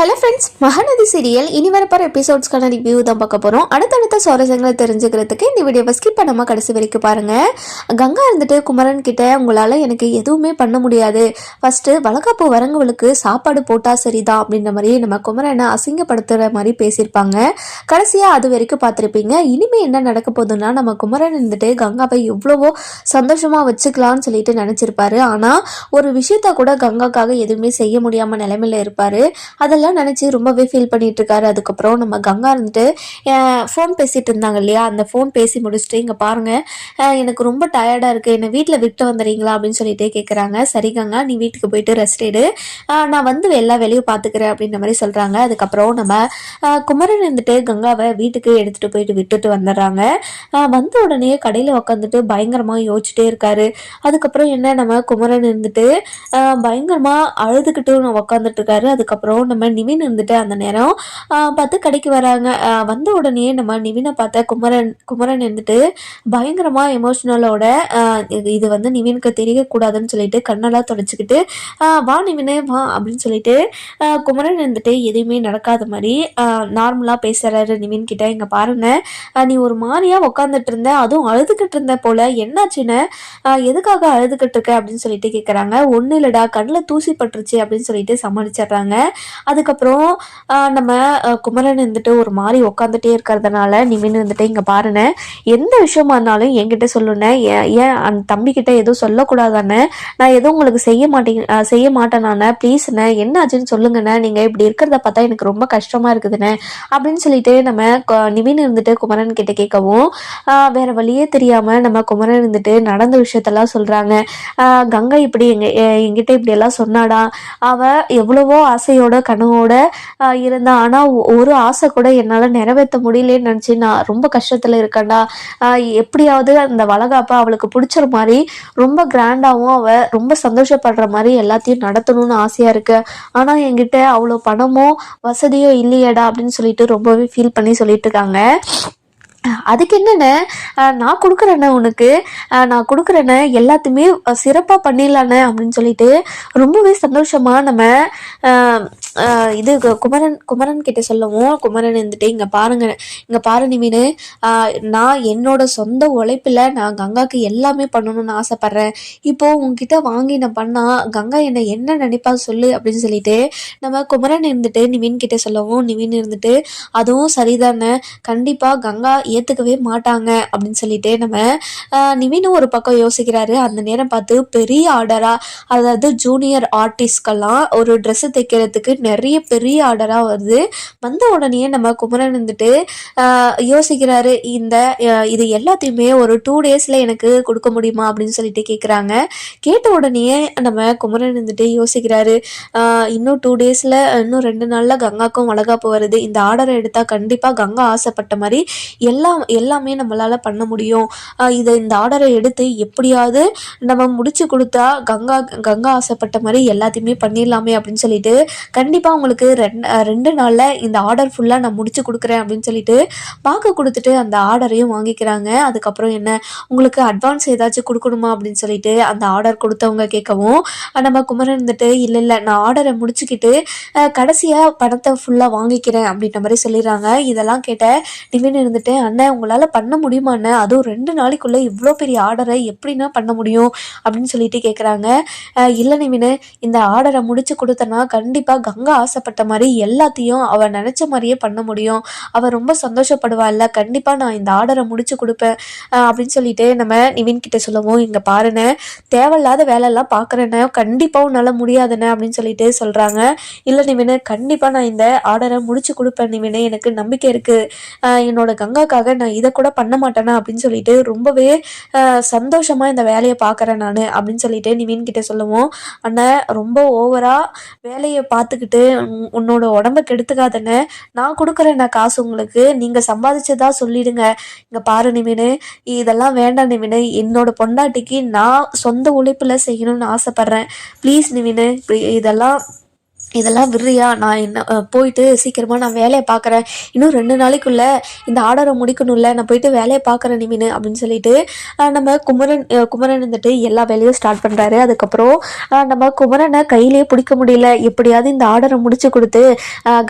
Hello friends Mahanadi serial இனி வரப்போகிற எபிசோட்ஸ்க்கான review தான் பார்க்க போகிறோம் அடுத்தடுத்த சுவாரஸ்யங்களை தெரிஞ்சுக்கிறதுக்கு இந்த வீடியோவை ஸ்கிப் பண்ணாமல் கடைசி வரைக்கும் பாருங்கள் கங்கா இருந்துட்டு குமரன் கிட்ட உங்களால் எனக்கு எதுவுமே பண்ண முடியாது. ஃபஸ்ட்டு வழக்காப்பு வரவங்களுக்கு சாப்பாடு போட்டால் சரிதான் அப்படின்ற மாதிரி நம்ம குமரனை அசிங்கப்படுத்துகிற மாதிரி பேசியிருப்பாங்க. கடைசியாக அது வரைக்கும் பார்த்துருப்பீங்க. இனிமேல் என்ன நடக்க போகுதுன்னா நம்ம குமரன் இருந்துட்டு கங்காவை எவ்வளவோ சந்தோஷமாக வச்சுக்கலாம்னு சொல்லிட்டு நினச்சிருப்பாரு. ஆனால் ஒரு விஷயத்த கூட கங்காக்காக எதுவுமே செய்ய முடியாமல் நிலைமையில் இருப்பார். அதெல்லாம் நினச்சி ரொம்பவே ஃபீல் பண்ணிட்டு இருக்காரு அதுக்கப்புறம் நம்ம கங்கா இருந்துட்டு ஃபோன் பேசிட்டு இருந்தாங்க இல்லையா? அந்த ஃபோன் பேசி முடிச்சுட்டு இங்கே பாருங்க எனக்கு ரொம்ப டயர்டாக இருக்குது என்னை வீட்டில் விட்டு வந்துடுறீங்களா அப்படின்னு சொல்லிட்டு கேட்குறாங்க சரி கங்கா நீ வீட்டுக்கு போயிட்டு ரெஸ்ட் எடு. நான் வந்து எல்லா வேலையும் பார்த்துக்கிறேன் அப்படின்ற மாதிரி சொல்கிறாங்க அதுக்கப்புறம் நம்ம குமரன் இருந்துட்டு கங்காவை வீட்டுக்கு எடுத்துகிட்டு போயிட்டு விட்டுட்டு வந்துடுறாங்க. வந்த உடனே கடையில் உக்காந்துட்டு பயங்கரமாக யோசிச்சுட்டே இருக்காரு. அதுக்கப்புறம் என்ன நம்ம குமரன் இருந்துட்டு பயங்கரமாக அழுதுகிட்டு உட்காந்துட்டு இருக்காரு. அதுக்கப்புறம் நம்ம நிவின் இருந்துட்டு அந்த நேரம் பார்த்து கடைக்கு வராங்க. வந்த உடனே நம்ம நிவினை பார்த்த குமரன் குமரன் இருந்துட்டு பயங்கரமாக எமோஷ்னலோட இது வந்து நிவினுக்கு தெரியக்கூடாதுன்னு சொல்லிட்டு கண்ணெல்லாம் தொடச்சிக்கிட்டு வா நிவினு வா அப்படின்னு சொல்லிட்டு குமரன் இருந்துட்டு எதுவுமே நடக்காத மாதிரி நார்மலாக பேசுகிறாரு நிவின் கிட்ட. இங்கே பாருங்க நீ ஒரு மாதிரியாக உட்காந்துட்டு இருந்த அதுவும் அழுதுகிட்டு இருந்த போல. என்னாச்சுன்னு எதுக்காக அழுதுகிட்டு இருக்க? அப்படின்னு சொல்லிட்டு கேட்குறாங்க ஒன்றும் இல்லைடா கண்ணில் தூசி பட்டுருச்சு அப்படின்னு சொல்லிட்டு சமாளிச்சிடுறாங்க. அதுக்கப்புறம் நம்ம குமரன் இருந்துட்டு ஒரு மாதிரி உட்காந்துட்டே இருக்கிறதுனால நிமின் இருந்துட்டு இங்கே பாருனேன் எந்த விஷயமா இருந்தாலும் என்கிட்ட சொல்லுனேன் ஏன் அந்த தம்பிக்கிட்ட எதுவும் சொல்லக்கூடாதானே நான் எதுவும் உங்களுக்கு செய்ய மாட்டேங்க செய்ய மாட்டேனானே ப்ளீஸ்ண்ணே என்ன ஆச்சுன்னு சொல்லுங்கண்ணே நீங்கள் இப்படி இருக்கிறத பார்த்தா எனக்கு ரொம்ப கஷ்டமாக இருக்குதுண்ணே அப்படின்னு சொல்லிட்டு நம்ம நிவின் இருந்துட்டு குமரன் கிட்ட கேட்கவும் வேற வழியே தெரியாம நம்ம குமரன் இருந்துட்டு நடந்த விஷயத்தெல்லாம் சொல்றாங்க. கங்கை இப்படி எங்க எங்கிட்ட என்கிட்ட இப்படி எல்லாம் சொன்னாடா அவ எவ்வளவோ ஆசையோட கனவு ஆஹ் இருந்தேன் ஆனால் ஒரு ஆசை கூட என்னால் நிறைவேற்ற முடியலன்னு நினச்சி நான் ரொம்ப கஷ்டத்தில் இருக்கேன்டா. எப்படியாவது அந்த வளகாப்பை அவளுக்கு பிடிச்ச மாதிரி ரொம்ப கிராண்டாகவும் அவ ரொம்ப சந்தோஷப்படுற மாதிரி எல்லாத்தையும் நடத்தணும்னு ஆசையாக இருக்கு. ஆனால் என்கிட்ட அவ்வளோ பணமோ வசதியோ இல்லையேடா அப்படின்னு சொல்லிட்டு ரொம்பவே ஃபீல் பண்ணி சொல்லிட்டு இருக்காங்க. அதுக்கு என்னண்ணே நான் கொடுக்குறேண்ணே உனக்கு. நான் கொடுக்குறேண்ணே எல்லாத்தையுமே சிறப்பாக பண்ணிடலாண்ணே அப்படின்னு சொல்லிட்டு ரொம்பவே சந்தோஷமாக நம்ம இது குமரன் குமரன் கிட்ட சொல்லவும் குமரன் இருந்துட்டு இங்கே பாருங்க இங்கே பாரு நிமினு நான் என்னோட சொந்த உழைப்பில் நான் கங்காக்கு எல்லாமே பண்ணணும்னு ஆசைப்பட்றேன். இப்போ உங்ககிட்ட வாங்கி நான் பண்ணால் கங்கா என்னை என்ன நினைப்பா சொல்லு? அப்படின்னு சொல்லிட்டு நம்ம குமரன் இருந்துட்டு நிவின் கிட்ட சொல்லவும் நிவின் இருந்துட்டு அதுவும் சரிதானே. கண்டிப்பாக கங்கா ஏற்றுக்கவே மாட்டாங்க அப்படின்னு சொல்லிட்டு நம்ம நிவினும் ஒரு பக்கம் யோசிக்கிறாரு. அந்த நேரம் பார்த்து பெரிய ஆர்டராக அதாவது ஜூனியர் ஆர்டிஸ்ட்கெல்லாம் ஒரு ட்ரெஸ்ஸு தைக்கிறதுக்கு நிறைய பெரிய ஆர்டராக வருது. வந்த உடனே நம்ம குமரன் வந்துட்டு யோசிக்கிறாரு இந்த இது எல்லாத்தையுமே ஒரு டூ டேஸில் எனக்கு கொடுக்க முடியுமா அப்படின்னு சொல்லிட்டு கேட்குறாங்க கேட்ட உடனே நம்ம குமரன் வந்துட்டு யோசிக்கிறாரு இன்னும் டூ டேஸில் இன்னும் ரெண்டு நாளில் கங்காக்கும் வளகாப்பு வருது. இந்த ஆர்டரை எடுத்தால் கண்டிப்பாக கங்கா ஆசைப்பட்ட மாதிரி எல்லா எல்லாம் எல்லாமே நம்மளால் பண்ண முடியும். இதை இந்த ஆர்டரை எடுத்து எப்படியாவது நம்ம முடிச்சு கொடுத்தா கங்கா கங்கா ஆசைப்பட்ட மாதிரி எல்லாத்தையுமே பண்ணிடலாமே அப்படின்னு சொல்லிட்டு கண்டிப்பாக உங்களுக்கு ரெண்டு ரெண்டு நாளில் இந்த ஆர்டர் ஃபுல்லாக நான் முடிச்சு கொடுக்குறேன் அப்படின்னு சொல்லிட்டு பார்க்க கொடுத்துட்டு அந்த ஆர்டரையும் வாங்கிக்கிறாங்க. அதுக்கப்புறம் என்ன? உங்களுக்கு அட்வான்ஸ் ஏதாச்சும் கொடுக்கணுமா அப்படின்னு சொல்லிட்டு அந்த ஆர்டர் கொடுத்தவங்க கேட்கவும் நம்ம குமரன் இருந்துட்டு இல்லை இல்லை நான் ஆர்டரை முடிச்சுக்கிட்டு கடைசியாக பணத்தை ஃபுல்லாக வாங்கிக்கிறேன் அப்படின்ற மாதிரி சொல்லிடுறாங்க. இதெல்லாம் கேட்ட நிவின் இருந்துட்டு அண்ணன் உங்களால் பண்ண முடியுமா அண்ணன் அதுவும் ரெண்டு நாளைக்குள்ளே இவ்வளோ பெரிய ஆர்டரை எப்படின்னா பண்ண முடியும் அப்படின்னு சொல்லிட்டு கேட்குறாங்க இல்லை நிமினு இந்த ஆர்டரை முடிச்சு கொடுத்தனா கண்டிப்பாக கங்கா ஆசைப்பட்ட மாதிரி எல்லாத்தையும் அவள் நினச்ச மாதிரியே பண்ண முடியும். அவள் ரொம்ப சந்தோஷப்படுவாள்ல கண்டிப்பாக நான் இந்த ஆர்டரை முடிச்சு கொடுப்பேன். அப்படின்னு சொல்லிட்டு நம்ம நிவின் கிட்ட சொல்லுவோம் இங்கே பாருண்ணே தேவையில்லாத வேலையெல்லாம் பார்க்குறேண்ணே கண்டிப்பாக உன்னால் முடியாதுண்ணே அப்படின்னு சொல்லிட்டு சொல்கிறாங்க இல்லை நிவினு கண்டிப்பாக நான் இந்த ஆர்டரை முடிச்சு கொடுப்பேன் நிவினு. எனக்கு நம்பிக்கை இருக்குது என்னோட என்னோட கங்காக்காக நான் இதை கூட பண்ண மாட்டேனா அப்படின்னு சொல்லிட்டு ரொம்பவே சந்தோஷமாக சந்தோஷமா இந்த வேலையை பார்க்குறேன் நான் அப்படின்னு சொல்லிட்டு நிவின் கிட்ட சொல்லுவோம். அண்ணன் ரொம்ப ஓவராக வேலையை பார்த்துக்கிட்டு உன்னோட உடம்ப கெடுத்துக்காதண்ணே. நான் கொடுக்குறேன் நான் காசு உங்களுக்கு. நீங்கள் சம்பாதிச்சதா சொல்லிடுங்க. இங்கே பாரு நிவினு இதெல்லாம் வேண்டாம் நிவினு. என்னோட பொண்டாட்டிக்கு நான் சொந்த உழைப்பில் செய்யணும்னு ஆசைப்பட்றேன். ப்ளீஸ் நிவினு இதெல்லாம் இதெல்லாம் விடுறியா? நான் என்ன போயிட்டு சீக்கிரமாக நான் வேலையை பார்க்குறேன். இன்னும் ரெண்டு நாளைக்குள்ள இந்த ஆர்டரை முடிக்கணும்ல. நான் போயிட்டு வேலையை பார்க்குறேன் நிமினு அப்படின்னு சொல்லிட்டு நம்ம குமரன் குமரன் வந்துட்டு எல்லா வேலையும் ஸ்டார்ட் பண்ணுறாரு அதுக்கப்புறம் நம்ம குமரனை கையிலே பிடிக்க முடியல. எப்படியாவது இந்த ஆர்டரை முடிச்சு கொடுத்து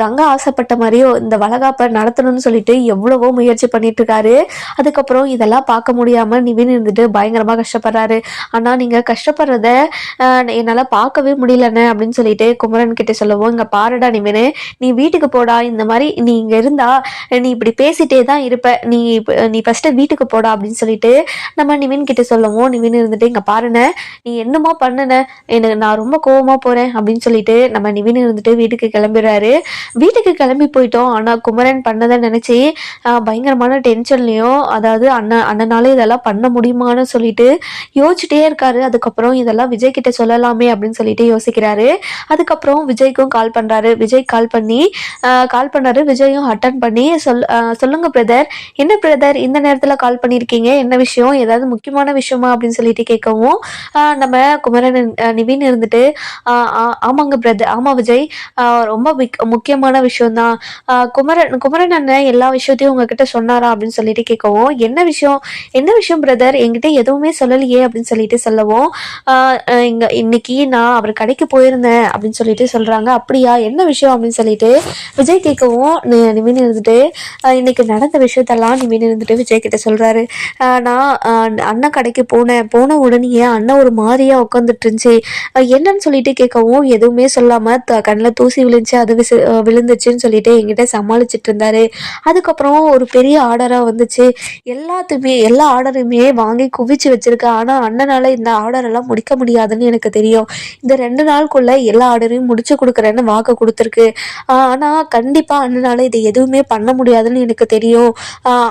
கங்கா ஆசைப்பட்ட மாதிரியோ இந்த வளகாப்பை நடத்தணும்னு சொல்லிட்டு எவ்வளவோ முயற்சி பண்ணிட்டு இருக்காரு. அதுக்கப்புறம் இதெல்லாம் பார்க்க முடியாமல் நிவின் இருந்துட்டு பயங்கரமாக கஷ்டப்படுறாரு. ஆனால் நீங்கள் கஷ்டப்படுறத என்னால் பார்க்கவே முடியலண்ணே அப்படின்னு சொல்லிட்டு குமரன் கிட்ட சொல்லவும். இங்க பாருடா நிவினு நீ வீட்டுக்கு போடா இந்த மாதிரி நீ இங்க இருந்தா நீ இப்படி பேசிட்டே தான் இருப்ப. நீ நீ ஃபர்ஸ்ட் வீட்டுக்கு போடா அப்படின்னு சொல்லிட்டு நம்ம நிவின் கிட்ட சொல்லவும். நிவின் இருந்துட்டு இங்க பாருன நீ என்னமோ பண்ணுன? எனக்கு நான் ரொம்ப கோவமா போறேன். அப்படின்னு சொல்லிட்டு நம்ம நிவின் இருந்துட்டு வீட்டுக்கு கிளம்பிடுறாரு வீட்டுக்கு கிளம்பி போயிட்டோம். ஆனால் குமரன் பண்ணதை நினச்சி பயங்கரமான டென்ஷன்லயும் அதாவது அண்ணன் அண்ணனால இதெல்லாம் பண்ண முடியுமான்னு சொல்லிட்டு யோசிச்சுட்டே இருக்காரு. அதுக்கப்புறம் இதெல்லாம் விஜய் கிட்ட சொல்லலாமே அப்படின்னு சொல்லிட்டு யோசிக்கிறாரு. அதுக்கப்புறம் விஜய் விஜய்க்கும் கால் பண்ணுறாரு விஜய் கால் பண்ணி கால் பண்ணாரு. விஜயும் அட்டன் பண்ணி சொல் சொல்லுங்கள் பிரதர் என்ன பிரதர் இந்த நேரத்தில் கால் பண்ணியிருக்கீங்க என்ன விஷயம்? ஏதாவது முக்கியமான விஷயமா? அப்படின்னு சொல்லிட்டு கேட்கவும் நம்ம குமரன் நிவின் இருந்துட்டு ஆமாங்க பிரதர் ஆமாம் விஜய். ரொம்ப முக்கியமான விஷயம்தான். குமரன் குமரன் அண்ணன் எல்லா விஷயத்தையும் உங்ககிட்ட சொன்னாரா? அப்படின்னு சொல்லிட்டு கேட்கவும் என்ன விஷயம்? என்ன விஷயம் பிரதர் என்கிட்ட எதுவுமே சொல்லலையே? அப்படின்னு சொல்லிட்டு சொல்லவும் இங்கே இன்னைக்கு நான் அவர் கடைக்கு போயிருந்தேன் அப்படின்னு சொல்லிட்டு சொல்கிறாங்க அப்படியா? என்ன விஷயம் அப்படின்னு சொல்லிட்டு விஜய் கேட்கவும் நி- இருந்துட்டு இன்னைக்கு நடந்த விஷயத்தெல்லாம் நிமின் இருந்துட்டு விஜய் கிட்ட சொல்கிறாரு நான் அண்ணன் கடைக்கு போனேன். போன உடனே அண்ணன் ஒரு மாதிரியாக உட்காந்துட்டு இருந்துச்சு. என்னன்னு சொல்லிட்டு கேட்கவும் எதுவுமே சொல்லாமல் த கண்ணில் தூசி விழுந்துச்சு. அது விசு விழுந்துச்சுன்னு சொல்லிட்டு என்கிட்ட சமாளிச்சிட்டு இருந்தாரு. அதுக்கப்புறம் ஒரு பெரிய ஆர்டராக வந்துச்சு. எல்லாத்தையுமே எல்லா ஆர்டருமே வாங்கி குவிச்சு வச்சிருக்கேன் ஆனால் அண்ணனால் இந்த ஆர்டரெல்லாம் முடிக்க முடியாதுன்னு எனக்கு தெரியும். இந்த ரெண்டு நாளுக்குள்ள எல்லா ஆர்டரையும் முடிச்சு கொடுக்குறேன்னு வாக்கு கொடுத்துருக்கு. ஆனால் கண்டிப்பாக அண்ணனால் இது எதுவுமே பண்ண முடியாதுன்னு எனக்கு தெரியும்.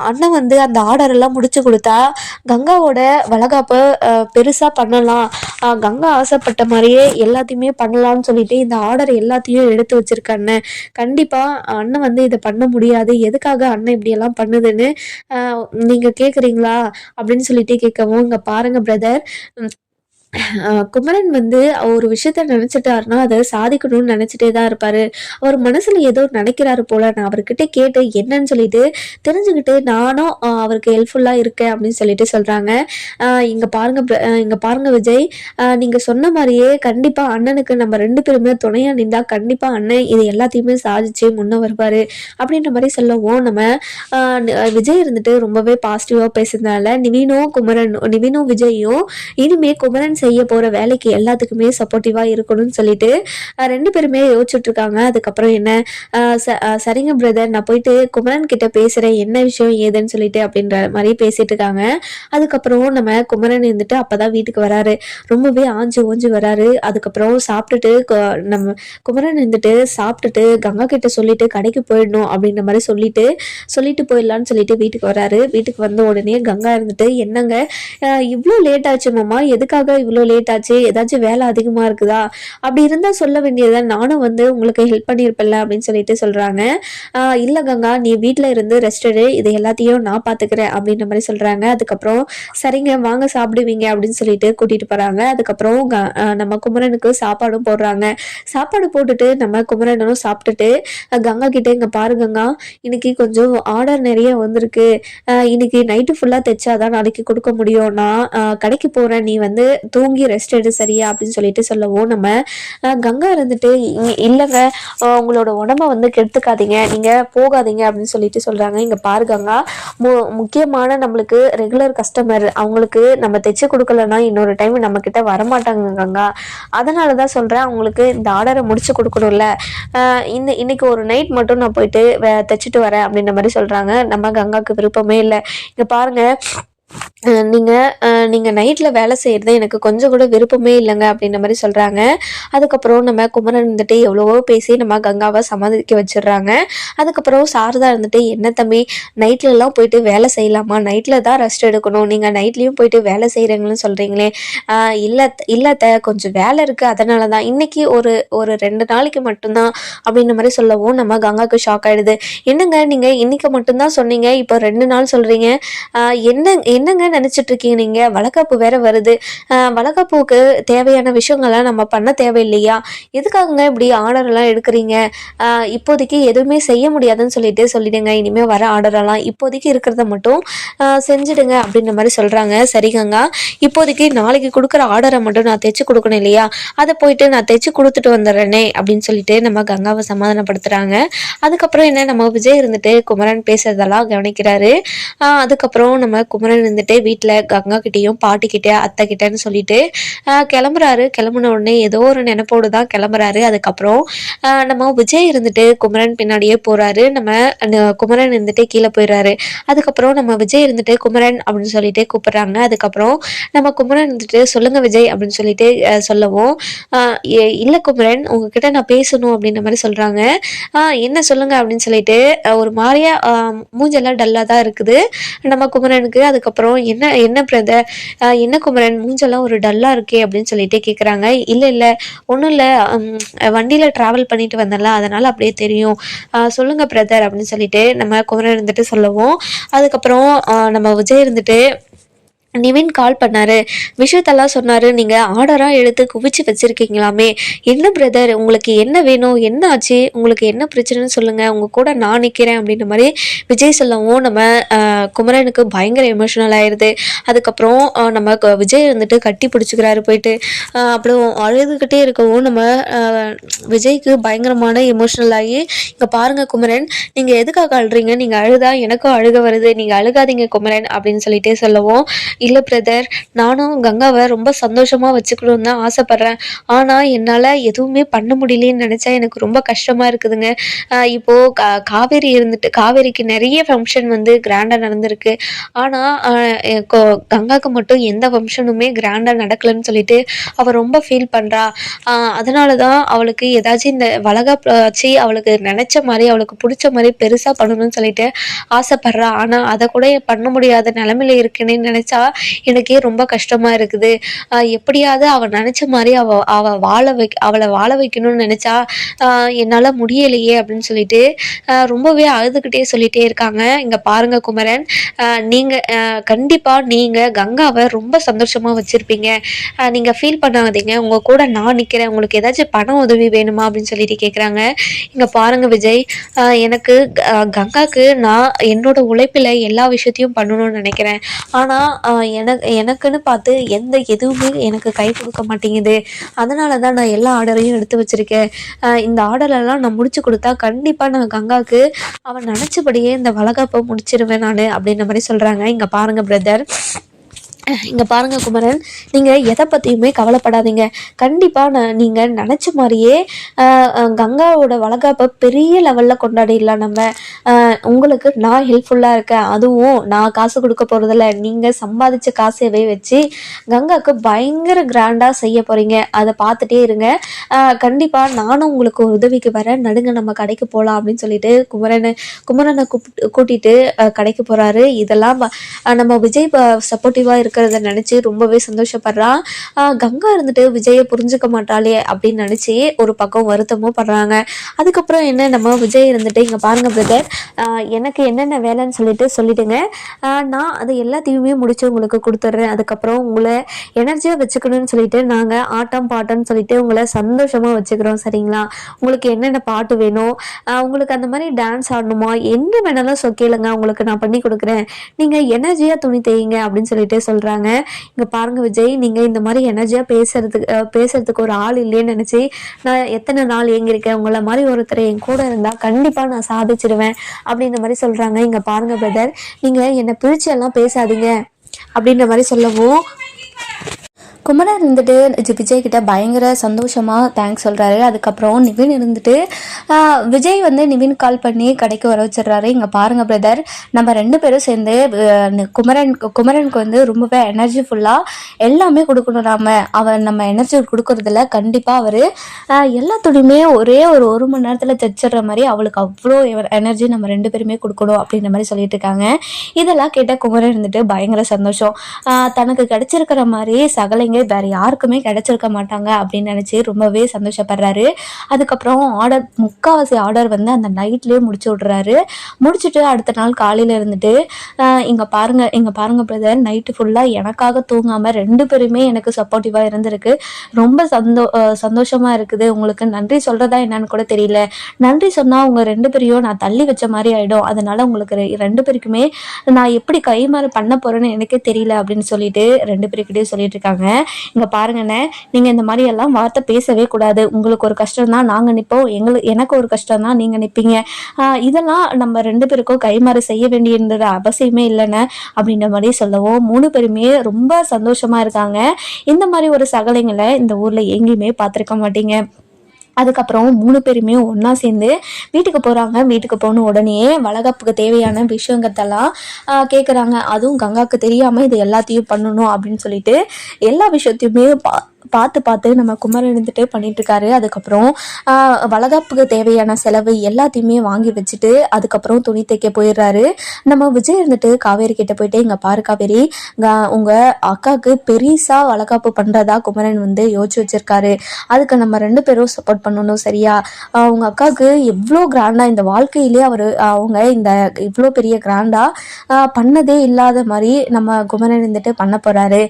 அண்ணன் வந்து அந்த ஆர்டர் எல்லாம் முடிச்சு கொடுத்தா கங்காவோட வளகாப்பை பெருசாக பண்ணலாம். கங்கா ஆசைப்பட்ட மாதிரியே எல்லாத்தையுமே பண்ணலாம்னு சொல்லிட்டு இந்த ஆர்டர் எல்லாத்தையும் எடுத்து வச்சிருக்க அண்ணன். கண்டிப்பாக அண்ணன் வந்து இதை பண்ண முடியாது. எதுக்காக அண்ணன் இப்படியெல்லாம் பண்ணுதுன்னு நீங்கள் கேட்குறீங்களா அப்படின்னு சொல்லிட்டு கேட்கவும் இங்கே பாருங்கள் பிரதர் குமரன் வந்து ஒரு விஷயத்த நினச்சிட்டாருன்னா அதை சாதிக்கணும்னு நினச்சிட்டே தான் இருப்பார். அவர் மனசில் ஏதோ நினைக்கிறாரு போல. நான் அவர்கிட்ட கேட்டு என்னன்னு சொல்லிட்டு? தெரிஞ்சுக்கிட்டு நானும் அவருக்கு ஹெல்ப்ஃபுல்லாக இருக்கேன் அப்படின்னு சொல்லிட்டு சொல்கிறாங்க இங்கே பாருங்க இங்கே பாருங்க விஜய். நீங்கள் சொன்ன மாதிரியே கண்டிப்பாக அண்ணனுக்கு நம்ம ரெண்டு பேருமே துணையாக நின்றா கண்டிப்பாக அண்ணன் இது எல்லாத்தையுமே சாதிச்சு முன்னே வருவார் அப்படின்ற மாதிரி சொல்லவும் நம்ம. விஜய் இருந்துட்டு ரொம்பவே பாசிட்டிவாக பேசுறதுனால நிவினும் குமரன் நிவினும் விஜயும் இனிமே குமரன் செய்ய போகிற வேலைக்கு எல்லாத்துக்குமே சப்போர்ட்டிவாக இருக்கணும்னு சொல்லிட்டு ரெண்டு பேருமே யோசிச்சுட்டு இருக்காங்க அதுக்கப்புறம் என்ன ச- சரிங்க பிரதர் நான் போயிட்டு குமரன் கிட்ட பேசுகிறேன் என்ன விஷயம் ஏதுன்னு சொல்லிட்டு அப்படின்ற மாதிரி பேசிட்டு இருக்காங்க அதுக்கப்புறம் நம்ம குமரன் இருந்துட்டு அப்பதான் வீட்டுக்கு வராரு. ரொம்பவே ஆஞ்சு ஓஞ்சு வராரு. அதுக்கப்புறம் சாப்பிட்டுட்டு நம்ம குமரன் இருந்துட்டு சாப்பிட்டுட்டு கங்கா கிட்ட சொல்லிட்டு கடைக்கு போயிடணும் அப்படின்ற மாதிரி சொல்லிட்டு சொல்லிட்டு போயிடலான்னு சொல்லிட்டு வீட்டுக்கு வராரு. வீட்டுக்கு வந்த உடனே கங்கா இருந்துட்டு என்னங்க இவ்வளோ லேட் ஆச்சு மாமா. எதுக்காக இவ்வளோ லேட் ஆச்சு? ஏதாச்சும் வேலை அதிகமாக இருக்குதா? அப்படி இருந்தால் சொல்ல வேண்டியதை நானும் வந்து உங்களுக்கு ஹெல்ப் பண்ணியிருப்பேன்ல அப்படின்னு சொல்லிட்டு சொல்கிறாங்க இல்லை கங்கா நீ வீட்டில் இருந்து ரெஸ்ட் எடு. இது எல்லாத்தையும் நான் பார்த்துக்கிறேன் அப்படின்ற மாதிரி சொல்கிறாங்க அதுக்கப்புறம் சரிங்க வாங்க சாப்பிடுவீங்க அப்படின்னு சொல்லிட்டு கூட்டிகிட்டு போகிறாங்க அதுக்கப்புறம் க- நம்ம குமரனுக்கு சாப்பாடும் போடுறாங்க. சாப்பாடு போட்டுட்டு நம்ம குமரனும் சாப்பிட்டுட்டு கங்கா கிட்டே இங்கே பாரு கங்கா. இன்னைக்கு கொஞ்சம் ஆர்டர் நிறைய வந்திருக்கு. இன்னைக்கு நைட்டு ஃபுல்லாக தைச்சாதான் நாளைக்கு கொடுக்க முடியும். நான் கடைக்கு போகிறேன் நீ வந்து தூங்கி ரெஸ்ட் எடு சரியா அப்படின்னு சொல்லிட்டு சொல்லவும் நம்ம கங்கா இருந்துட்டு இல்லைங்க உங்களோட உடம்ப வந்து கெடுத்துக்காதீங்க நீங்கள் போகாதீங்க அப்படின்னு சொல்லிட்டு சொல்கிறாங்க இங்கே பாரு கங்கா மு முக்கியமான நம்மளுக்கு ரெகுலர் கஸ்டமர் அவங்களுக்கு நம்ம தைச்சு கொடுக்கலன்னா இன்னொரு டைம் நம்ம கிட்ட வரமாட்டாங்க கங்கா. அதனால தான் சொல்கிறேன் அவங்களுக்கு இந்த ஆர்டரை முடிச்சு கொடுக்கணும்ல. இந்த இன்னைக்கு ஒரு நைட் மட்டும் நான் போயிட்டு தைச்சிட்டு வரேன் அப்படின்ற மாதிரி சொல்கிறாங்க நம்ம கங்காவுக்கு விருப்பமே இல்லை. இங்கே பாருங்க நீங்கள் நீங்கள் நைட்டில் வேலை செய்கிறது எனக்கு கொஞ்சம் கூட விருப்பமே இல்லைங்க அப்படின்ற மாதிரி சொல்கிறாங்க அதுக்கப்புறம் நம்ம குமரன் இருந்துட்டு எவ்வளவோ பேசி நம்ம கங்காவை சமாளிக்க வச்சிடுறாங்க. அதுக்கப்புறம் சாரதா இருந்துட்டு என்ன தம்பி நைட்லலாம் போயிட்டு வேலை செய்யலாமா? நைட்டில் தான் ரெஸ்ட் எடுக்கணும். நீங்கள் நைட்லேயும் போயிட்டு வேலை செய்கிறீங்கன்னு சொல்கிறீங்களே இல்லை இல்லாத கொஞ்சம் வேலை இருக்குது அதனால தான் இன்னைக்கு ஒரு ஒரு ரெண்டு நாளைக்கு மட்டும்தான் அப்படின்ற மாதிரி சொல்லவும் நம்ம கங்காவுக்கு ஷாக் ஆகிடுது என்னங்க நீங்கள் இன்றைக்கி மட்டும்தான் சொன்னீங்க? இப்போ ரெண்டு நாள் சொல்கிறீங்க என்ன என்னங்க நினச்சிட்டு இருக்கீங்க நீங்கள் வளக்காப்பு வேற வருது. வளக்காப்புக்கு தேவையான விஷயங்கள்லாம் நம்ம பண்ண தேவையில்லையா? எதுக்காகங்க இப்படி ஆர்டர்லாம் எடுக்கிறீங்க? இப்போதைக்கு எதுவுமே செய்ய முடியாதுன்னு சொல்லிட்டு சொல்லிடுங்க. இனிமேல் வர ஆர்டரெல்லாம் இப்போதைக்கு இருக்கிறத மட்டும் செஞ்சுடுங்க அப்படின்ற மாதிரி சொல்கிறாங்க சரி கங்கா இப்போதைக்கு நாளைக்கு கொடுக்குற ஆர்டரை மட்டும் நான் தைச்சு கொடுக்கணும் இல்லையா? அதை போயிட்டு நான் தைச்சு கொடுத்துட்டு வந்துடுறேனே அப்படின்னு சொல்லிட்டு நம்ம கங்காவை சமாதானப்படுத்துகிறாங்க அதுக்கப்புறம் என்ன? நம்ம விஜய் இருந்துட்டு குமரன் பேசுறதெல்லாம் கவனிக்கிறாரு. அதுக்கப்புறம் நம்ம குமரன் இருந்துட்டு வீட்டில் கங்கா கிட்டேயும் பாட்டிக்கிட்ட அத்தை கிட்டேன்னு சொல்லிட்டு கிளம்புறாரு. கிளம்புன உடனே ஏதோ ஒரு நினைப்போடு தான் கிளம்புறாரு. அதுக்கப்புறம் நம்ம விஜய் இருந்துட்டு குமரன் பின்னாடியே போறாரு. நம்ம குமரன் இருந்துட்டு கீழே போயிடுறாரு. அதுக்கப்புறம் நம்ம விஜய் இருந்துட்டு குமரன் அப்படின்னு சொல்லிட்டு கூப்பிடுறாங்க. அதுக்கப்புறம் நம்ம குமரன் இருந்துட்டு சொல்லுங்க விஜய் அப்படின்னு சொல்லிட்டு சொல்லவும் இல்லை குமரன் உங்ககிட்ட நான் பேசணும் அப்படின்ற மாதிரி சொல்றாங்க. என்ன சொல்லுங்க அப்படின்னு சொல்லிட்டு ஒரு மாதிரியா மூஞ்செல்லாம் டல்லா தான் இருக்குது. நம்ம குமரனுக்கு அதுக்கப்புறம் அப்புறம் என்ன என்ன பிரதர் என்ன குமரன்? மூஞ்செல்லாம் ஒரு டல்லாக இருக்கே அப்படின்னு சொல்லிட்டு கேட்குறாங்க இல்லை இல்லை. ஒன்றும் இல்லை. வண்டியில் ட்ராவல் பண்ணிட்டு வந்தேன்ல. அதனால் அப்படியே தெரியும். சொல்லுங்கள் பிரதர் அப்படின்னு சொல்லிட்டு நம்ம குமரன் இருந்துட்டு சொல்லுவோம். அதுக்கப்புறம் நம்ம விஜய் இருந்துட்டு நிவின் கால் பண்ணாரு. விஷயத்தெல்லாம் சொன்னார் நீங்கள் ஆர்டராக எடுத்து குவிச்சு வச்சுருக்கீங்களாமே. என்ன பிரதர் உங்களுக்கு என்ன வேணும்? என்ன ஆச்சு? உங்களுக்கு என்ன பிரச்சனைன்னு சொல்லுங்கள் உங்கள் கூட நான் நிற்கிறேன் அப்படின்ற மாதிரி விஜய் சொல்லவும் நம்ம குமரனுக்கு பயங்கர எமோஷனல் ஆயிடுது அதுக்கப்புறம் நம்ம விஜய் வந்துட்டு கட்டி பிடிச்சிக்கிறாரு போயிட்டு. அப்புறம் அழுதுகிட்டே இருக்கவும் நம்ம விஜய்க்கு பயங்கரமான எமோஷனல் ஆகி இங்கே பாருங்கள் குமரன் நீங்கள் எதுக்காக அழுறீங்க? நீங்கள் அழுதா எனக்கும் அழுக வருது. நீங்கள் அழுகாதீங்க குமரன். அப்படின்னு சொல்லிட்டே சொல்லவும் இல்லை பிரதர் நானும் கங்காவை ரொம்ப சந்தோஷமாக வச்சுக்கணும்னு தான் ஆசைப்பட்றேன். ஆனால் என்னால் எதுவுமே பண்ண முடியலன்னு நினச்சா எனக்கு ரொம்ப கஷ்டமாக இருக்குதுங்க. இப்போது கா காவேரி இருந்துட்டு காவேரிக்கு நிறைய ஃபங்க்ஷன் வந்து கிராண்டாக நடந்திருக்கு. ஆனால் கங்காவுக்கு மட்டும் எந்த ஃபங்க்ஷனுமே கிராண்டாக நடக்கலைன்னு சொல்லிட்டு அவள் ரொம்ப ஃபீல் பண்ணுறா அதனால தான் அவளுக்கு ஏதாச்சும் இந்த வளகா வச்சு அவளுக்கு நினச்ச மாதிரி அவளுக்கு பிடிச்ச மாதிரி பெருசாக பண்ணணும்னு சொல்லிட்டு ஆசைப்பட்றா. ஆனால் அதை கூட பண்ண முடியாத நிலமையில இருக்குன்னு நினச்சா எனக்கே ரொம்ப கஷ்டமாக இருக்குது. எப்படியாவது அவள் நினச்ச மாதிரி அவள் அவள் வாழ வைக்க அவளை வாழ வைக்கணும்னு நினச்சா என்னால் முடியலையே அப்படின்னு சொல்லிட்டு ரொம்பவே அழுதுகிட்டே சொல்லிட்டே இருக்காங்க. இங்கே பாருங்க குமரன். நீங்கள் கண்டிப்பாக நீங்கள் கங்காவை ரொம்ப சந்தோஷமாக வச்சுருப்பீங்க. நீங்கள் ஃபீல் பண்ணாதீங்க. உங்கள் கூட நான் நிற்கிறேன் உங்களுக்கு ஏதாச்சும் பண உதவி வேணுமா அப்படின்னு சொல்லிட்டு கேட்குறாங்க இங்கே பாருங்க விஜய். எனக்கு கங்காவுக்கு கங்காக்கு நான் என்னோட உழைப்பில் எல்லா விஷயத்தையும் பண்ணணும்னு நினைக்கிறேன். ஆனால் எனக்கு எனக்குன்னு பார்த்து எந்த எதுவுமே எனக்கு கை கொடுக்க மாட்டேங்குது. அதனால தான் நான் எல்லா ஆர்டரையும் எடுத்து வச்சுருக்கேன். இந்த ஆர்டரெல்லாம் நான் முடிச்சு கொடுத்தா கண்டிப்பாக நான் கங்காவுக்கு அவன் நினச்சபடியே இந்த வளகாப்பை முடிச்சிருவேன் நான் அப்படின்ற மாதிரி சொல்கிறாங்க இங்கே பாருங்கள் பிரதர் இங்கே பாருங்க குமரன். நீங்கள் எதை பற்றியுமே கவலைப்படாதீங்க. கண்டிப்பாக நான் நீங்கள் நினச்ச மாதிரியே கங்காவோட வளகாப்பை பெரிய லெவலில் கொண்டாடிடலாம் நம்ம. உங்களுக்கு நான் ஹெல்ப்ஃபுல்லாக இருக்கேன். அதுவும் நான் காசு கொடுக்க போகிறதில்ல நீங்கள் சம்பாதிச்ச காசையவே வச்சு கங்காவுக்கு பயங்கர கிராண்டாக செய்ய போகிறீங்க அதை பார்த்துட்டே இருங்க. கண்டிப்பாக நானும் உங்களுக்கு ஒரு உதவிக்கு வரேன். நடுங்க நம்ம கடைக்கு போகலாம் அப்படின்னு சொல்லிட்டு குமரனை குமரனை கூப்பிட்டு கூட்டிகிட்டு கடைக்கு போகிறாரு இதெல்லாம் நம்ம விஜய் சப்போர்ட்டிவாக இருக்கிறத நினச்சி ரொம்பவே சந்தோஷப்படுறான் கங்கா இருந்துட்டு விஜயை புரிஞ்சுக்க மாட்டாளே அப்படின்னு நினச்சி ஒரு பக்கம் வருத்தமும் படுறாங்க. அதுக்கப்புறம் என்ன நம்ம விஜய் இருந்துட்டு இங்கே பாருங்க பிரதர் எனக்கு என்னென்ன வேலைன்னு சொல்லிட்டு சொல்லிடுங்க. நான் அது எல்லாத்தையுமே முடிச்சு உங்களுக்கு கொடுத்துட்றேன். அதுக்கப்புறம் உங்களை எனர்ஜியாக வச்சுக்கணும்னு சொல்லிட்டு நாங்கள் ஆட்டம் பாட்டம்னு சொல்லிட்டு உங்களை சந்தோஷமாக வச்சுக்கிறோம் சரிங்களா? உங்களுக்கு என்னென்ன பாட்டு வேணும்? உங்களுக்கு அந்த மாதிரி டான்ஸ் ஆடணுமா? என்ன வேணாலும் சொ கேளுங்க உங்களுக்கு நான் பண்ணி கொடுக்குறேன். நீங்கள் எனர்ஜியாக துணி தேயுங்க அப்படின்னு சொல்லிட்டு சொல்கிறாங்க இங்கே பாருங்கள் விஜய் நீங்கள் இந்த மாதிரி எனர்ஜியாக பேசுறதுக்கு பேசுறதுக்கு ஒரு ஆள் இல்லைன்னு நினச்சி நான் எத்தனை நாள் ஏங்கியிருக்கேன்? உங்களை மாதிரி ஒருத்தர் என் கூட இருந்தால் கண்டிப்பாக நான் சாதிச்சிருவேன் அப்படின்ற மாதிரி சொல்கிறாங்க இங்கே பாருங்க பிரதர் நீங்கள் என்னை பிரிச்சு எல்லாம் பேசாதீங்க அப்படின்ற மாதிரி சொல்லவும் குமரன் இருந்துட்டு ஜி- விஜய் கிட்ட பயங்கர சந்தோஷமாக தேங்க்ஸ் சொல்கிறாரு அதுக்கப்புறம் நிவின் இருந்துட்டு விஜய் வந்து நிவின் கால் பண்ணி கடைக்கு வர வச்சிடுறாரு. இங்கே பாருங்கள் பிரதர் நம்ம ரெண்டு பேரும் சேர்ந்து குமரன் குமரனுக்கு வந்து ரொம்பவே எனர்ஜி ஃபுல்லாக எல்லாமே கொடுக்கணும் நாம. அவர் நம்ம எனர்ஜி கொடுக்கறதுல கண்டிப்பாக அவர் எல்லாத்துடையுமே ஒரே ஒரு ஒரு மணி நேரத்தில் தைச்சிடுற மாதிரி அவளுக்கு அவ்வளோ எனர்ஜி நம்ம ரெண்டு பேருமே கொடுக்கணும் அப்படின்ற மாதிரி சொல்லிட்டு இருக்காங்க. இதெல்லாம் கேட்ட குமரன் இருந்துட்டு பயங்கர சந்தோஷம். தனக்கு கிடைச்சிருக்கிற மாதிரி சகலைங்க வேறு யாருக்குமே கிடைச்சிருக்க மாட்டாங்க அப்படின்னு நினச்சி ரொம்பவே சந்தோஷப்படுறாரு. அதுக்கப்புறம் ஆர்டர் முக்கால்வாசி ஆர்டர் வந்து அந்த நைட்லேயே முடிச்சு விட்றாரு. முடிச்சுட்டு அடுத்த நாள் காலையில் இருந்துட்டு இங்கே பாருங்கள் இங்கே பாருங்கள் பிரதர் நைட்டு ஃபுல்லாக எனக்காக தூங்காமல் ரெண்டு பேருமே எனக்கு சப்போர்ட்டிவாக இருந்திருக்கு. ரொம்ப சந்தோ சந்தோஷமாக இருக்குது. உங்களுக்கு நன்றி சொல்கிறதா என்னன்னு கூட தெரியல. நன்றி சொன்னால் உங்கள் ரெண்டு பேரையும் நான் தள்ளி வச்ச மாதிரி ஆகிடும் அதனால் உங்களுக்கு ரெ- ரெண்டு பேருக்குமே நான் எப்படி கைமாறு பண்ண போகிறேன்னு எனக்கே தெரியல அப்படின்னு சொல்லிட்டு ரெண்டு பேருக்கிட்டே சொல்லிட்டு இருக்காங்க. இங்கே பாருங்கண்ணே நீங்கள் இந்த மாதிரி எல்லாம் வார்த்தை பேசவே கூடாது. உங்களுக்கு ஒரு கஷ்டம் தான் நாங்கள் நிற்போம் எங்களுக்கு எனக்கு ஒரு கஷ்டம் தான் நீங்கள் நிற்பீங்க இதெல்லாம் நம்ம ரெண்டு பேருக்கும் கைமாறு செய்ய வேண்டியது அவசியமே இல்லைன்னு அப்படின்ற மாதிரி சொல்லவும். மூணு பேருமே ரொம்ப சந்தோஷமா இருக்காங்க. இந்த மாதிரி ஒரு சகலைங்களை இந்த ஊரில் எங்கேயுமே பார்த்துருக்க மாட்டீங்க. அதுக்கப்புறம் மூணு பேருமே ஒன்றா சேர்ந்து வீட்டுக்கு போகிறாங்க வீட்டுக்கு போன உடனே வளகாப்புக்கு தேவையான விஷயங்கிறதெல்லாம் கேட்குறாங்க அதுவும் கங்காவுக்கு தெரியாமல் இது எல்லாத்தையும் பண்ணணும் அப்படின்னு சொல்லிட்டு எல்லா விஷயத்தையுமே பா பார்த்து பார்த்து நம்ம குமரன் இருந்துட்டு பண்ணிட்டு இருக்காரு அதுக்கப்புறம் வளகாப்புக்கு தேவையான செலவு எல்லாத்தையுமே வாங்கி வச்சுட்டு அதுக்கப்புறம் துணி தைக்க போயிடுறாரு. நம்ம விஜய் இருந்துட்டு காவேரி கிட்ட போயிட்டு இங்க பாரு காவேரி உங்கள் உங்க அக்காவுக்கு பெரிசா வளகாப்பு பண்றதா குமரன் வந்து யோசிச்சு வச்சிருக்காரு. அதுக்கு நம்ம ரெண்டு பேரும் சப்போர்ட் பண்ணணும் சரியா? அவங்க அக்காவுக்கு எவ்வளோ கிராண்டா இந்த வாழ்க்கையிலே அவர் அவங்க இந்த இவ்வளோ பெரிய கிராண்டா பண்ணதே இல்லாத மாதிரி நம்ம குமரன் இருந்துட்டு பண்ண போறாரு.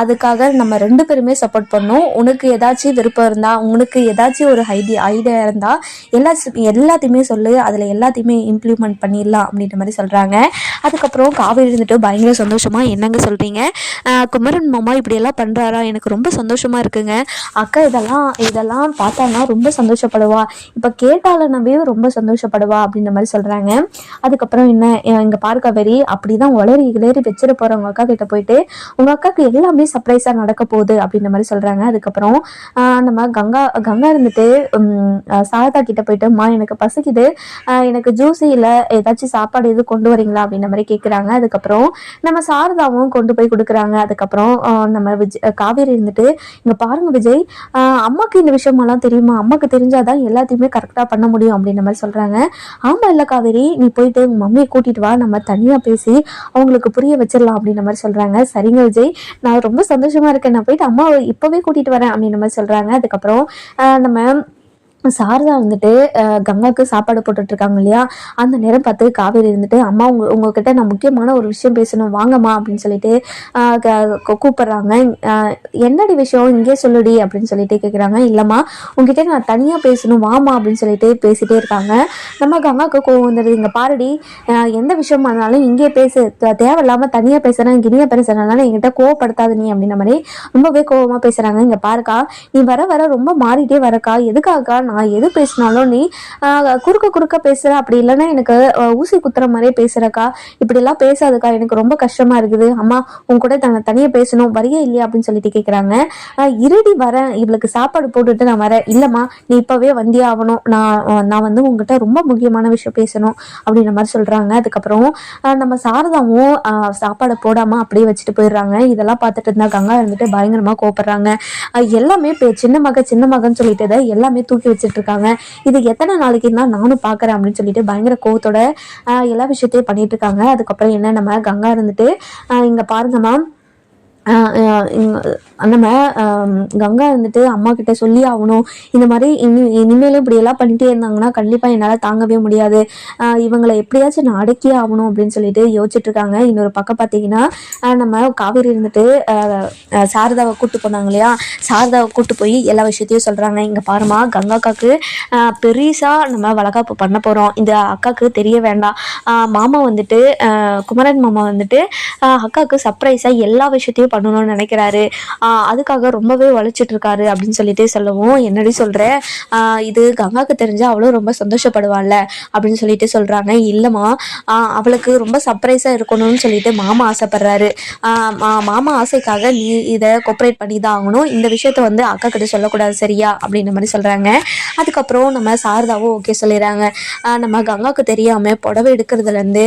அதுக்காக நம்ம ரெண்டு பேருமே சப்போர்ட் பண்ணோம். உனக்கு ஏதாச்சும் விருப்பம் இருந்தால் உனக்கு ஏதாச்சும் ஒரு ஐடியா ஐடியா இருந்தால் எல்லா எல்லாத்தையுமே சொல்லு. அதில் எல்லாத்தையுமே இம்ப்ளிமெண்ட் பண்ணிடலாம் அப்படின்ற மாதிரி சொல்கிறாங்க அதுக்கப்புறம் காவேரி இருந்துட்டு பயங்கர சந்தோஷமாக என்னங்க சொல்கிறீங்க குமரன் மாமா இப்படியெல்லாம் பண்ணுறாரா எனக்கு ரொம்ப சந்தோஷமாக இருக்குங்க. அக்கா இதெல்லாம் இதெல்லாம் பார்த்தான்னா ரொம்ப சந்தோஷப்படுவா. இப்போ கேட்டாலனவே ரொம்ப சந்தோஷப்படுவா அப்படின்ற மாதிரி சொல்கிறாங்க அதுக்கப்புறம் என்ன இங்கே பாரு காவேரி அப்படி தான் உளறி கிளறி வச்சிட போகிற உங்கள் அக்கா கிட்ட போயிட்டு உங்கள் அக்காவுக்கு எல்லாமே சர்ப்ரைஸாக நடக்க போகுது அப்படின்ற மாதிரி சொல்கிறாங்க அதுக்கப்புறம் ஆஹ் நம்ம கங்கா கங்கா இருந்துட்டு சாரதா கிட்ட போயிட்டு அம்மா எனக்கு பசிக்குது. எனக்கு ஜூஸ் இல்லை. ஏதாச்சும் சாப்பாடு எது கொண்டு வரீங்களா? அப்படின்ற மாதிரி கேட்குறாங்க அதுக்கப்புறம் நம்ம சாரதாவும் கொண்டு போய் கொடுக்குறாங்க. அதுக்கப்புறம் நம்ம விஜய் காவேரி இருந்துட்டு இங்கே பாருங்க விஜய். அம்மாக்கு இந்த விஷயமெல்லாம் தெரியுமா? அம்மாக்கு தெரிஞ்சாதான் எல்லாத்தையுமே கரெக்டாக பண்ண முடியும். அப்படின்ற மாதிரி சொல்கிறாங்க ஆமாம் இல்லை காவேரி. நீ போயிட்டு உங்கள் மம்மியை கூட்டிட்டு வா. நம்ம தனியாக பேசி அவங்களுக்கு புரிய வச்சிடலாம். அப்படின்ற மாதிரி சொல்கிறாங்க சரிங்க விஜய். நான் ரொம்ப சந்தோஷமாக இருக்கேன். நான் போயிட்டு அம்மாவை இப்போவே கூட்டிகிட்டு வரேன் அப்படின்னு நம்ம சொல்கிறாங்க அதுக்கப்புறம் நம்ம சாரதா வந்துட்டு கங்காவுக்கு சாப்பாடு போட்டுட்டு இருக்காங்க இல்லையா? அந்த நேரம் பார்த்து காவேரி இருந்துட்டு அம்மா உங்க உங்ககிட்ட நான் முக்கியமான ஒரு விஷயம் பேசணும் வாங்கம்மா அப்படின்னு சொல்லிட்டு க- கூப்பிடுறாங்க. என்னடி விஷயம்? இங்கே சொல்லுடி அப்படின்னு சொல்லிட்டு கேட்குறாங்க இல்லைம்மா உங்ககிட்ட நான் தனியாக பேசணும் வாமா அப்படின்னு சொல்லிட்டு பேசிட்டே இருக்காங்க. நம்ம கங்காவுக்கு கோவம் வந்துடுது இங்கே பாருடி எந்த விஷயமானாலும் இருந்தாலும் இங்கே பேசு. தேவையில்லாமல் தனியாக பேசுகிறேன் கினியாக பேசுறதுனால என்கிட்ட கோவப்படுத்தாத நீ அப்படின்ற மாதிரி ரொம்பவே கோவமாக பேசுகிறாங்க இங்கே பாருக்கா நீ வர வர ரொம்ப மாறிட்டே வரக்கா. எதுக்காகக்கா நான் எது பேசினாலும் நீ குறுக்க குறுக்க பேசுற அப்படி இல்லைன்னா எனக்கு ஊசி குத்துற மாதிரியே பேசுறக்கா. இப்படிலாம் பேசாதக்கா எனக்கு ரொம்ப கஷ்டமா இருக்குது. அம்மா உன் கூட தன்னை தனியாக பேசணும் வரியே இல்லையா அப்படின்னு சொல்லிட்டு கேட்குறாங்க இருடி வரேன். இவளுக்கு சாப்பாடு போட்டுட்டு நான் வரேன். இல்லைம்மா நீ இப்போவே வந்தே ஆகணும். நான் நான் வந்து உங்ககிட்ட ரொம்ப முக்கியமான விஷயம் பேசணும் அப்படின்ற மாதிரி சொல்கிறாங்க அதுக்கப்புறம் ஆஹ், நம்ம சாரதாவும் ஆஹ், சாப்பாடை போடாமல் அப்படியே வச்சுட்டு போயிடுறாங்க. இதெல்லாம் பார்த்துட்டு இருந்தா கங்கா இருந்துட்டு பயங்கரமாக கோப்படுறாங்க எல்லாமே சின்ன மக சின்ன மகன் சொல்லிட்டு எல்லாமே தூக்கி வச்சுட்டு இருக்காங்க இது எத்தனை நாளைக்கு தான் நானும் பார்க்குறேன் அப்படின்னு சொல்லிட்டு பயங்கர கோவத்தோட எல்லா விஷயத்தையும் பண்ணிட்டு இருக்காங்க அதுக்கப்புறம் என்ன நம்ம கங்கா இருந்துட்டு இங்கே இங்க நம்ம கங்கா இருந்துட்டு அம்மா கிட்ட சொல்லி ஆகணும். இந்த மாதிரி இனி இனிமேலும் இப்படி எல்லாம் பண்ணிட்டே இருந்தாங்கன்னா கண்டிப்பாக என்னால் தாங்கவே முடியாது. இவங்களை எப்படியாச்சும் நான் அடக்கியே ஆகணும் அப்படின்னு சொல்லிட்டு யோசிச்சுட்டு இருக்காங்க. இன்னொரு பக்கம் பார்த்தீங்கன்னா நம்ம காவேரி இருந்துட்டு சாரதாவை கூப்பிட்டு போனாங்க இல்லையா? சாரதாவை கூப்பிட்டு போய் எல்லா விஷயத்தையும் சொல்கிறாங்க இங்கே பாருமா கங்காக்காக்கு அக்காவுக்கு பெரிசா நம்ம வளகாப்பு பண்ண போகிறோம் இந்த அக்காவுக்கு தெரிய வேண்டாம். மாமா வந்துட்டு குமரன் மாமா வந்துட்டு அக்காவுக்கு சர்ப்ரைஸாக எல்லா விஷயத்தையும் பண்ணணும்னு நினைக்கிறாரு. அதுக்காக ரொம்பவே உழைச்சிட்டு இருக்காரு அப்படின்னு சொல்லிட்டு சொல்லவும் என்னடி சொல்கிற இது கங்காவுக்கு தெரிஞ்சால் அவளும் ரொம்ப சந்தோஷப்படுவாள்ல அப்படின்னு சொல்லிட்டு சொல்கிறாங்க இல்லைம்மா அவளுக்கு ரொம்ப சர்ப்ரைஸாக இருக்கணும்னு சொல்லிட்டு மாமா ஆசைப்படுறாரு. மா- மாமா ஆசைக்காக நீ இதை கோஆப்ரேட் பண்ணி தான் ஆகணும். இந்த விஷயத்த வந்து அக்கா கிட்ட சொல்லக்கூடாது சரியா? அப்படின்ற மாதிரி சொல்கிறாங்க அதுக்கப்புறம் நம்ம சாரதாவும் ஓகே சொல்லிடுறாங்க. நம்ம கங்காவுக்கு தெரியாமல் புடவை எடுக்கிறதுலேருந்து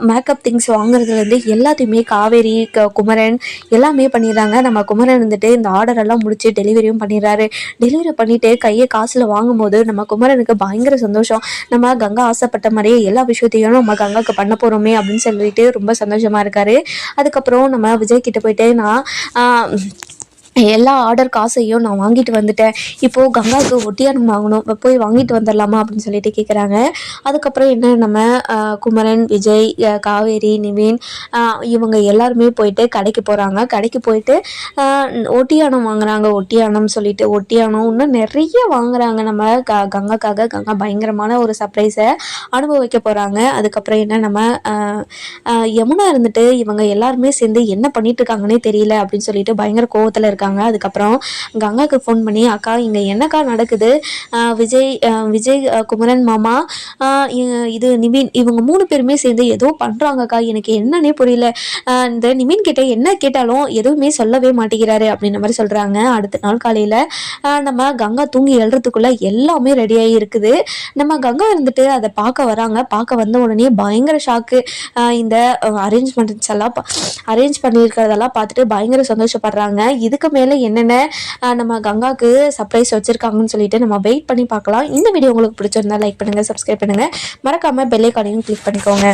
மேக்கப் திங்ஸ் வாங்குறதுலேருந்து எல்லாத்தையுமே காவேரி க- குமரன் எல்லாமே பண்ணிடுறாங்க. நம்ம குமரன் வந்துட்டு இந்த ஆர்டர் எல்லாம் முடிச்சு டெலிவரியும் பண்ணிடுறாரு. டெலிவரி பண்ணிட்டு கையை காசில் வாங்கும்போது நம்ம குமரனுக்கு பயங்கர சந்தோஷம். நம்ம கங்கா ஆசைப்பட்ட மாதிரியே எல்லா விஷயத்தையும் நம்ம கங்காக்கு பண்ண போகிறோமே அப்படின்னு சொல்லிட்டு ரொம்ப சந்தோஷமா இருக்காரு. அதுக்கப்புறம் நம்ம விஜய் கிட்ட போயிட்டு நான் எல்லா ஆர்டர் காசையும் நான் வாங்கிட்டு வந்துட்டேன். இப்போது கங்காவுக்கு ஒட்டியானம் வாங்கணும் போய் வாங்கிட்டு வந்துடலாமா அப்படின்னு சொல்லிட்டு கேட்குறாங்க அதுக்கப்புறம் என்ன நம்ம குமரன் விஜய் காவேரி நிவின் இவங்க எல்லாருமே போயிட்டு கடைக்கு போகிறாங்க கடைக்கு போயிட்டு ஒட்டியானம் வாங்குறாங்க. ஒட்டியானம் சொல்லிட்டு ஒட்டியானம் இன்னும் நிறைய வாங்குறாங்க. நம்ம க கங்காக்காக கங்கா பயங்கரமான ஒரு சர்ப்ரைஸை அனுபவிக்க போகிறாங்க அதுக்கப்புறம் என்ன நம்ம யமுனா இருந்துட்டு இவங்க எல்லாருமே சேர்ந்து என்ன பண்ணிட்டு இருக்காங்கன்னே தெரியல அப்படின்னு சொல்லிட்டு பயங்கர கோவத்தில் இருக்காங்க. அதுக்கப்புறம் கங்காக்கு ஃபோன் பண்ணி அக்கா இங்கே என்னக்கா நடக்குது? விஜய் விஜய் குமரன் மாமா இது நிவின் இவங்க மூணு பேருமே சேர்ந்து ஏதோ பண்ணுறாங்கக்கா எனக்கு என்னன்னே புரியல. இந்த நிவின் கிட்ட என்ன கேட்டாலும் எதுவுமே சொல்லவே மாட்டேங்கிறாரு அப்படின்ற மாதிரி சொல்கிறாங்க அடுத்த நாள் காலையில் நம்ம கங்கா தூங்கி எழுறதுக்குள்ளே எல்லாமே ரெடியாகி இருக்குது. நம்ம கங்கா இருந்துட்டு அதை பார்க்க வராங்க. பார்க்க வந்த உடனே பயங்கர ஷாக்கு இந்த அரேஞ்ச்மெண்ட்ஸ் எல்லாம் அரேஞ்ச் பண்ணியிருக்கிறதெல்லாம் பார்த்துட்டு பயங்கர சந்தோஷப்படுறாங்க. இதுக்கு மேலே என்னென்ன நம்ம கங்காவுக்கு சர்ப்ரைஸ் வச்சுருக்காங்கன்னு சொல்லிட்டு நம்ம வெயிட் பண்ணி பார்க்கலாம். இந்த வீடியோ உங்களுக்கு பிடிச்சிருந்தா லைக் பண்ணுங்கள் சப்ஸ்கிரைப் பண்ணுங்கள் மறக்காமல் பெல்லைக்கானையும் கிளிக் பண்ணிக்கோங்க.